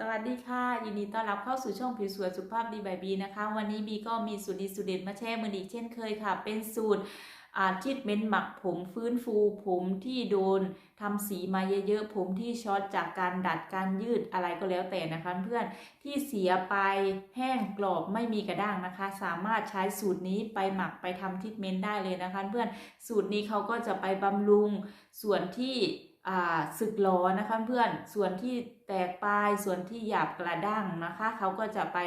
สวัสดีค่ะ ยินดีต้อนรับเข้าสู่ช่องผิวสวยสุขภาพดีบายบีนะคะ วันนี้บีก็มีสูตรดีสูตรเด็ดมาแชร์มืออีกเช่นเคยค่ะ เป็นสูตรอาทิตเมนต์หมักผมฟื้นฟูผมที่โดนทำสีมาเยอะๆ ผมที่ช็อตจากการดัดการยืดอะไรก็แล้วแต่นะคะเพื่อนที่เสียไปแห้งกรอบไม่มีกระด้างนะคะ สามารถใช้สูตรนี้ไปหมักไปทำทิทเมนต์ได้เลยนะคะเพื่อนสูตรนี้เขาก็จะไปบำรุงส่วนที่ สึกหรอนะคะเพื่อนส่วนที่แตกปลายส่วนที่หยาบกระด้างนะคะเขาก็จะไป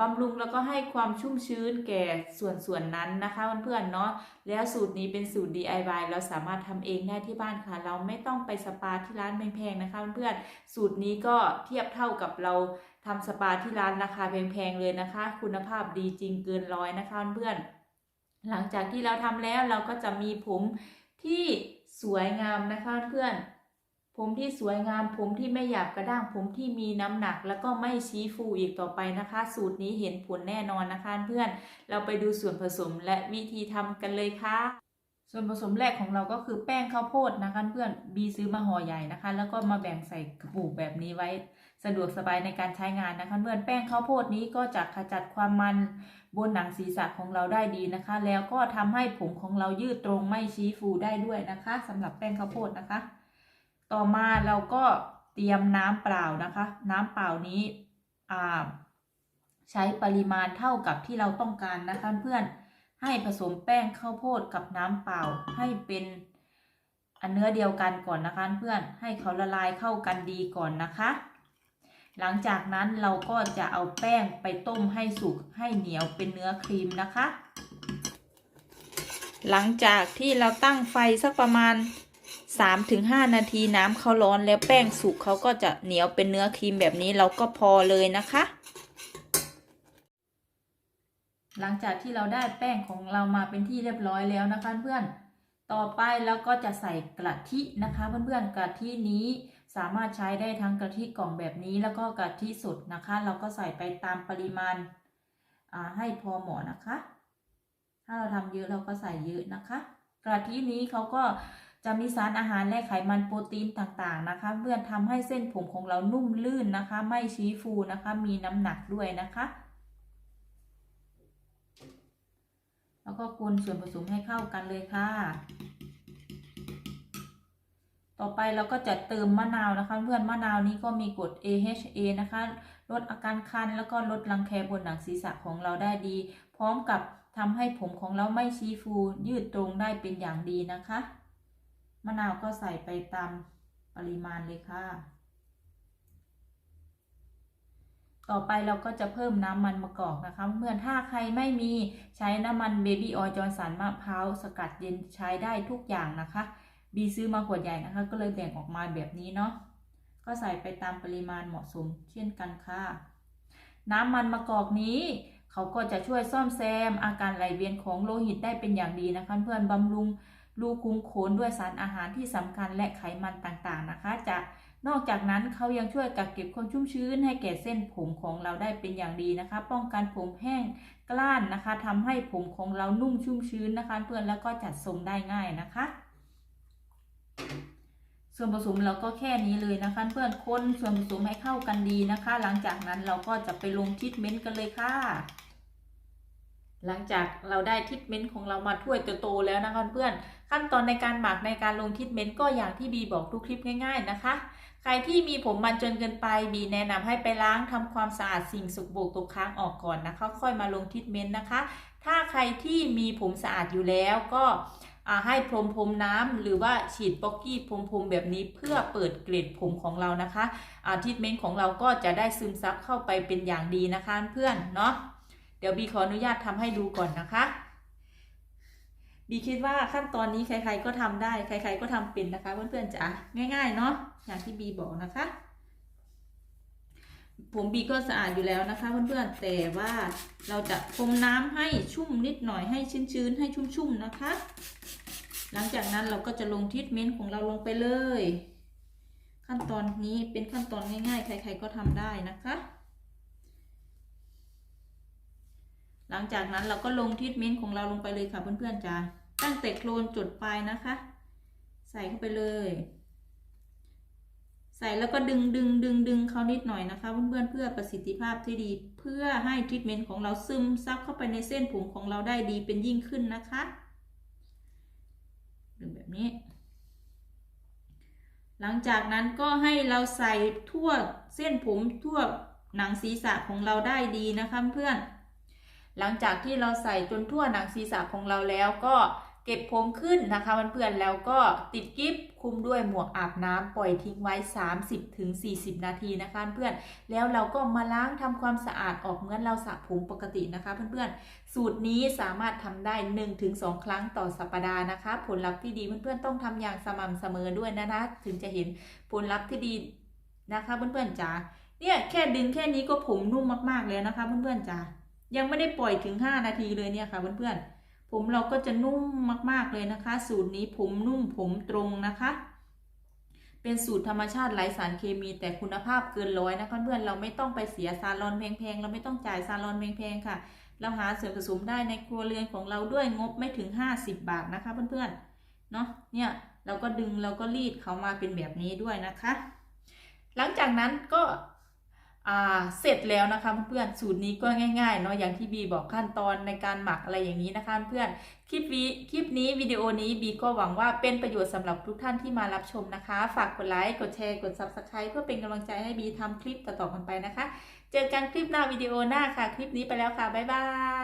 บำรุงแล้วก็ให้ความชุ่มชื้นแก่ส่วนส่วนนั้นนะคะเพื่อนๆเนาะแล้วสูตรนี้เป็นสูตร DIY เราสามารถทำเองได้ที่บ้านค่ะ เราไม่ต้องไปสปาที่ร้านแพงๆนะคะเพื่อนๆสูตรนี้ก็เทียบเท่ากับเราทำสปาที่ร้านราคาแพงๆเลยนะคะ คุณภาพดีจริงเกินร้อยนะคะเพื่อนหลังจากที่เราทำแล้วเราก็จะมีผมที่สวยงามนะคะเพื่อน ผมที่สวยงาม ผมที่ไม่หยาบกระด้าง ผมที่มีน้ำหนัก แล้วก็ไม่ชี้ฟูอีกต่อไปนะคะ สูตรนี้เห็นผลแน่นอนนะคะเพื่อน เราไปดูส่วนผสมและวิธีทำกันเลยค่ะ ส่วนผสมแรกของเราก็คือแป้งข้าวโพดนะคะเพื่อน บีซื้อมาห่อใหญ่นะคะ แล้วก็มาแบ่งใส่กระปุกแบบนี้ไว้ สะดวกสบายในการใช้งานนะคะเพื่อน แป้งข้าวโพดนี้ก็จะขจัดความมันบนหนังศีรษะของเราได้ดีนะคะ แล้วก็ทำให้ผมของเรายืดตรงไม่ชี้ฟูได้ด้วยนะคะสำหรับแป้งข้าวโพดนะคะ ต่อมาเราก็เตรียมน้ำเปล่านะคะ น้ำเปล่านี้ใช้ปริมาณเท่ากับที่เราต้องการนะคะเพื่อนให้ผสมแป้งข้าวโพดกับน้ำเปล่าให้เป็นอันเนื้อเดียวกันก่อนนะคะเพื่อนให้เขาละลายเข้ากันดีก่อนนะคะ หลังจากนั้นเราก็จะเอาแป้งไปต้มให้สุกให้เหนียวเป็นเนื้อครีมนะคะ หลังจากที่เราตั้งไฟสักประมาณ 3-5นาทีน้ำเขาร้อนแล้วแป้งสุกเขาก็จะเหนียวเป็นเนื้อครีมแบบนี้เราก็พอเลยนะคะ หลังจากที่เราได้แป้งของเรามาเป็นที่เรียบร้อยแล้วนะคะเพื่อนต่อไปเราก็จะใส่กะทินะคะเพื่อนๆกะทินี้สามารถใช้ได้ทั้งกะทิกล่องแบบนี้แล้วก็กะทิสดนะคะ เราก็ใส่ไปตามปริมาณให้พอเหมาะนะคะ ถ้าเราทำเยอะเราก็ใส่เยอะนะคะกะทินี้เขาก็ จะมีสารอาหารและไขมันโปรตีนต่างๆนะคะ เพื่อทำให้เส้นผมของเรานุ่มลื่นนะคะ ไม่ชี้ฟูนะคะ มีน้ำหนักด้วยนะคะ แล้วก็คนส่วนผสมให้เข้ากันเลยค่ะ ต่อไปเราก็จะเติมมะนาวนะคะ เพื่อนมะนาวนี้ก็มีกรด AHA นะคะ ลดอาการคันแล้วก็ลดรังแคบนหนังศีรษะของเราได้ดี พร้อมกับทำให้ผมของเราไม่ชี้ฟูยืดตรงได้เป็นอย่างดีนะคะ มะนาวก็ใส่ไปตามปริมาณเลยค่ะ ต่อไปเราก็จะเพิ่มน้ำมันมะกอกนะคะเมื่อถ้าใครไม่มีใช้น้ำมันเบบี้ออยล์จอร์สันมะพร้าวสกัดเย็นใช้ได้ทุกอย่างนะคะ บีซื้อมาขวดใหญ่นะคะ ก็เลยแบ่งออกมาแบบนี้เนาะ ก็ใส่ไปตามปริมาณเหมาะสมเช่นกันค่ะ น้ำมันมะกอกนี้เขาก็จะช่วยซ่อมแซมอาการไหลเวียนของโลหิตได้เป็นอย่างดีนะคะ เพื่อนบำรุง รูคุ้มขนด้วยสารอาหารที่สำคัญและไขมันต่างๆนะคะ จะนอกจากนั้นเขายังช่วยกักเก็บความชุ่มชื้นให้แก่เส้นผมของเราได้เป็นอย่างดีนะคะ ป้องกันผมแห้งกล้านนะคะทำให้ผมของเรานุ่มชุ่มชื้นนะคะ เพื่อนแล้วก็จัดทรงได้ง่ายนะคะ ส่วนผสมเราก็แค่นี้เลยนะคะ เพื่อนคนส่วนผสมให้เข้ากันดีนะคะ หลังจากนั้นเราก็จะไปลงทิทเมนต์กันเลยค่ะ หลังจากเราได้ทิทเมนต์ของเรามาถ้วยโตๆแล้วนะคะเพื่อนขั้นตอนในการหมักในการลงทิทเมนต์ก็อย่างที่บีบอกทุกคลิปง่าย ๆนะคะ ใครที่มีผมมันจนเกินไปบีแนะนำให้ไปล้างทำความสะอาดสิ่งสกปรกตกค้างออกก่อนนะคะ ค่อยมาลงทิทเมนต์นะคะ ถ้าใครที่มีผมสะอาดอยู่แล้วก็ให้พรมพรมน้ำหรือว่าฉีดป๊อกกี้พรมพรมแบบนี้เพื่อเปิดเกล็ดผมของเรานะคะทิทเมนต์ของเราก็จะได้ซึมซับเข้าไปเป็นอย่างดีนะคะเพื่อนเนาะ ดี๋ยวบีขออนุญาตทำให้ดูก่อนนะคะบีคิดว่าขั้นตอนนี้ใคร ๆ ก็ทำได้ ใคร ๆ ก็ทำเป็นนะคะ เพื่อนๆจ๋าง่าย ๆ เนาะอย่างที่บีบอกนะคะ ผมบีก็สะอาดอยู่แล้วนะคะ เพื่อนๆแต่ว่าเราจะพรมน้ำให้ชุ่มนิดหน่อยให้ชื้นๆให้ชุ่มๆนะคะ หลังจากนั้นเราก็จะลงทรีทเมนต์ของเราลงไปเลย ขั้นตอนนี้เป็นขั้นตอนง่าย ๆ ใคร ๆ ก็ทำได้นะคะ หลังจากนั้นเราก็ลงทรีทเมนต์ของเราลงไปเลยค่ะเพื่อนๆจ้าตั้งแต่โคลนจุดปลายนะคะ ใส่เข้าไปเลย ใส่แล้วก็ดึงดึงดึงดึงเขานิดหน่อยนะคะเพื่อนๆเพื่อประสิทธิภาพที่ดี เพื่อให้ทรีทเมนต์ของเราซึมซับเข้าไปในเส้นผมของเราได้ดีเป็นยิ่งขึ้นนะคะดึงแบบนี้ หลังจากนั้นก็ให้เราใส่ทั่วเส้นผมทั่วหนังศีรษะของเราได้ดีนะคะเพื่อน หลังจากที่เราใส่จนทั่วหนังศีรษะของเราแล้วก็เก็บผมขึ้นนะคะเพื่อนๆแล้วก็ติดกิ๊บคลุมด้วยหมวกอาบน้ำปล่อยทิ้งไว้ 30-40นาทีนะคะเพื่อนแล้วเราก็มาล้างทำความสะอาดออกเหมือนเราสระผมปกตินะคะเพื่อนๆ สูตรนี้สามารถทำได้ 1-2 ครั้งต่อสัปดาห์นะคะ ผลลัพธ์ที่ดีเพื่อนๆต้องทำอย่างสม่ำเสมอด้วยนะนะถึงจะเห็นผลลัพธ์ที่ดีนะคะเพื่อนๆจ๋าเนี่ยแค่ดึงแค่นี้ก็ผมนุ่มมากๆเลยนะคะเพื่อนๆจ๋า ยังไม่ได้ปล่อยถึง 5 นาทีเลยเนี่ยค่ะเพื่อนๆ ผมเราก็จะนุ่มมากๆเลยนะคะ สูตรนี้ผมนุ่มผมตรงนะคะ เป็นสูตรธรรมชาติไร้สารเคมีแต่คุณภาพเกินร้อยนะคะเพื่อนเราไม่ต้องไปเสียซาลอนแพงๆ เราไม่ต้องจ่ายซาลอนแพงๆค่ะ เราหาส่วนผสมได้ในครัวเรือนของเราด้วยงบไม่ถึง 50 บาทนะคะเพื่อนๆ เนาะเนี่ยเราก็ดึงเราก็รีดเขามาเป็นแบบนี้ด้วยนะคะ หลังจากนั้นก็ เสร็จแล้วนะคะเพื่อนๆสูตรนี้ก็ง่ายๆเนาะอย่างที่บีบอกขั้นตอนในการหมักอะไรอย่างนี้นะคะเพื่อนคลิปวีคลิปนี้วิดีโอนี้บีก็หวังว่าเป็นประโยชน์สำหรับทุกท่านที่มารับชมนะคะ ฝากกดไลค์กดแชร์กด subscribe เพื่อเป็นกำลังใจให้บีทำคลิปต่อๆกันไปนะคะ เจอกันคลิปหน้าวิดีโอหน้าค่ะ คลิปนี้ไปแล้วค่ะบ๊ายบาย